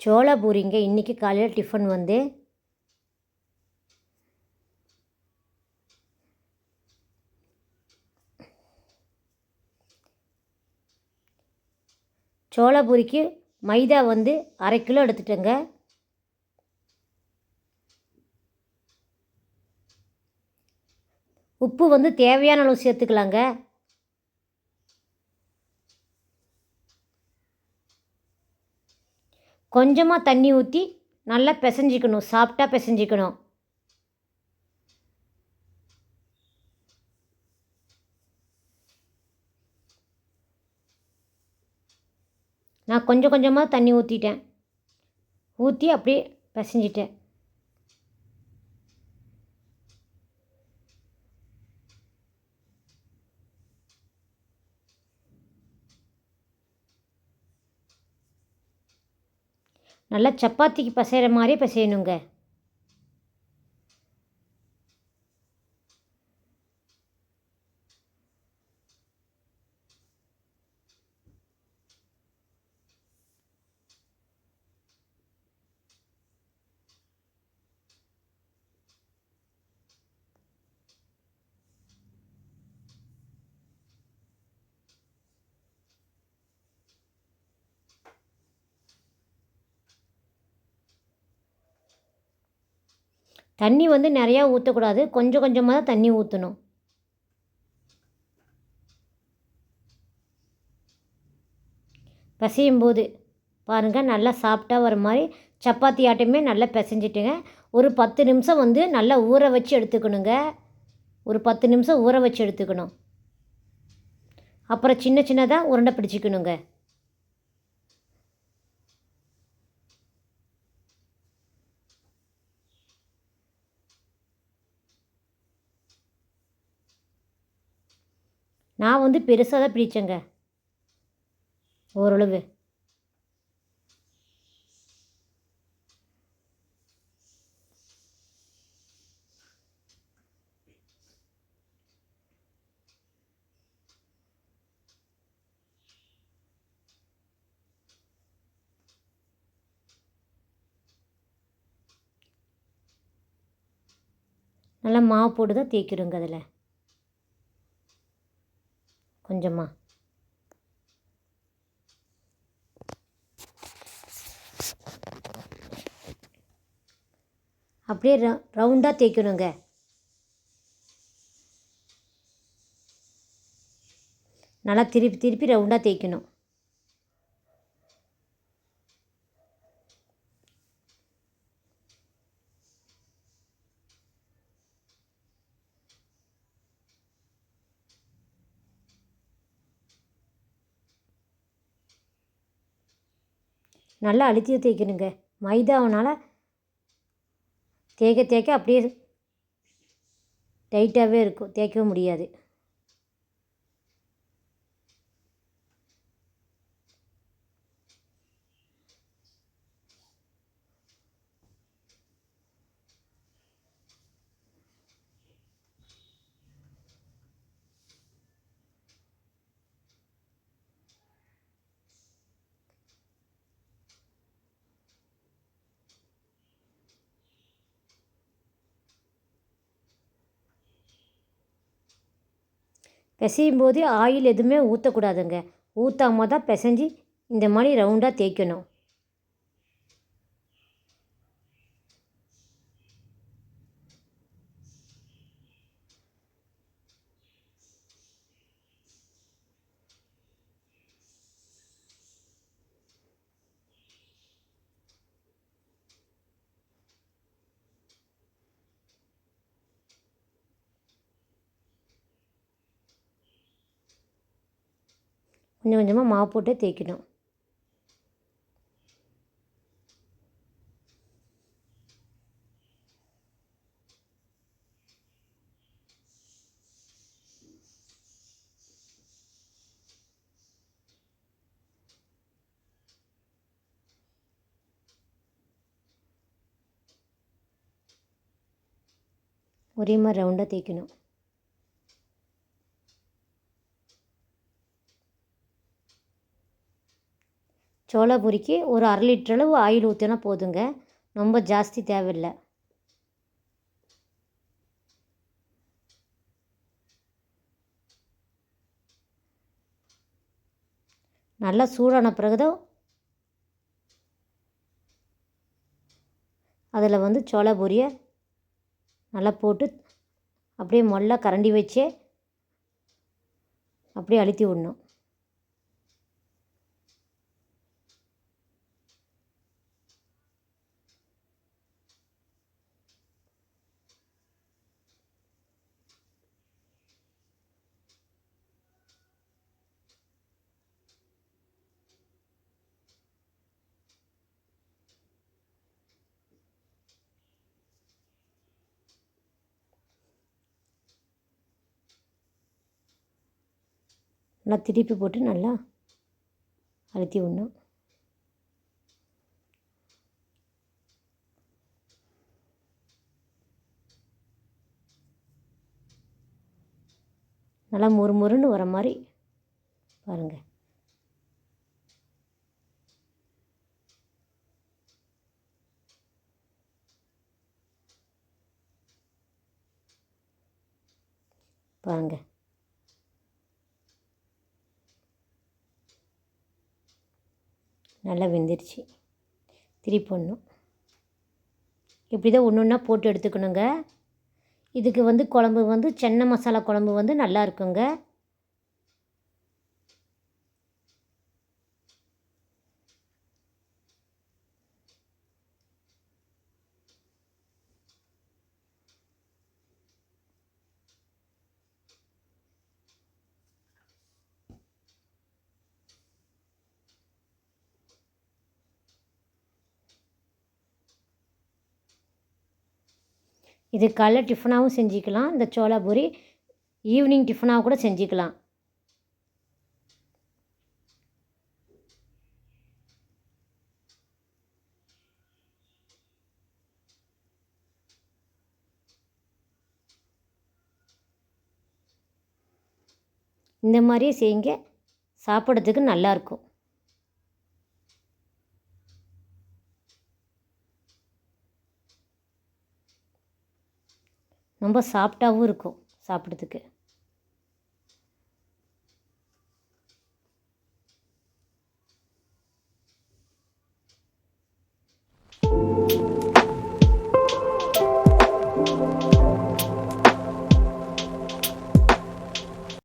சோளா பூரிங்க இன்றைக்கி காலையில் டிஃபன் வந்து. சோளா பூரிக்கு மைதா வந்து அரை கிலோ எடுத்துட்டேங்க. உப்பு வந்து தேவையான அளவு சேர்த்துக்கலாங்க. கொஞ்சமாக தண்ணி ஊற்றி நல்லா பிசைஞ்சிக்கணும் சாஃப்டாக பிசைஞ்சிக்கணும். நான் கொஞ்சம் கொஞ்சமாக தண்ணி ஊற்றிட்டேன் ஊற்றி அப்படியே பிசைஞ்சிட்டேன். நல்லா சப்பாத்திக்கு பசைகிற மாதிரி பிசையணுங்க. தண்ணி வந்து நிறையா ஊற்றக்கூடாது கொஞ்சம் கொஞ்சமாக தான் தண்ணி ஊற்றணும் பிசையும் போது பாருங்கள் நல்லா சாப்பிட்டா வர மாதிரி சப்பாத்தி ஆட்டமே நல்லா பிசைஞ்சிட்டுங்க. ஒரு பத்து நிமிஷம் வந்து நல்லா ஊற வச்சு எடுத்துக்கணுங்க. ஒரு பத்து நிமிஷம் ஊற வச்சு எடுத்துக்கணும். அப்புறம் சின்ன சின்னதாக உருண்டை பிடிச்சிக்கணுங்க. நான் வந்து பெருசாக தான் பிடிச்சேங்க. ஓரளவு. நல்லா மாவு போட்டு தான் தேய்க்கிறோங்க அதில். கொஞ்சமாக அப்படியே ரவுண்டாக தேய்க்கணுங்க. நல்லா திருப்பி திருப்பி ரவுண்டாக தேய்க்கணும். நல்லா அழுத்தி தேய்க்கணுங்க. மைதாவனால் தேய்க்க தேய்க்க அப்படியே டைட்டாகவே இருக்கும். தேய்க்கவே முடியாது. பிசையும் போது ஆயில் எதுவுமே ஊற்றக்கூடாதுங்க ஊற்றாம தான் பிசைஞ்சி இந்த மாதிரி ரவுண்டாக தேய்க்கணும். கொஞ்சம் கொஞ்சமாக மாவு போட்டு தேய்க்கணும். ஒரே மாதிரி ரவுண்டாக தேய்க்கணும். சோள பூரிக்கு ஒரு அரை லிட்டர் அளவு ஆயில் ஊற்றினா போதுங்க. ரொம்ப ஜாஸ்தி தேவையில்லை. நல்லா சூடான பிறகுதான் அதில் வந்து சோள பூரியை நல்லா போட்டு அப்படியே மொல்ல கரண்டி வச்சே அப்படியே அழுத்தி விடணும். நல்லா திருப்பி போட்டு நல்லா அழுத்தி விடணும். நல்லா மொறு மொறுன்னு வர மாதிரி பாருங்கள் பாருங்கள் நல்லா வெந்துருச்சு. திருப்பி போடணும். இப்படி தான் ஒன்று ஒன்றா போட்டு எடுத்துக்கணுங்க. இதுக்கு வந்து குழம்பு வந்து சென்னை மசாலா குழம்பு வந்து நல்லா இருக்குங்க. இது காலைல டிஃபனாகவும் செஞ்சுக்கலாம். இந்த சோளா பூரி ஈவினிங் டிஃபனாக கூட செஞ்சுக்கலாம். இந்த மாதிரியே செய்யுங்க. சாப்பிட்றதுக்கு நல்லாயிருக்கும் ரொம்ப சாஃப்டாகவும் இருக்கும் சாப்பிட்றதுக்கு.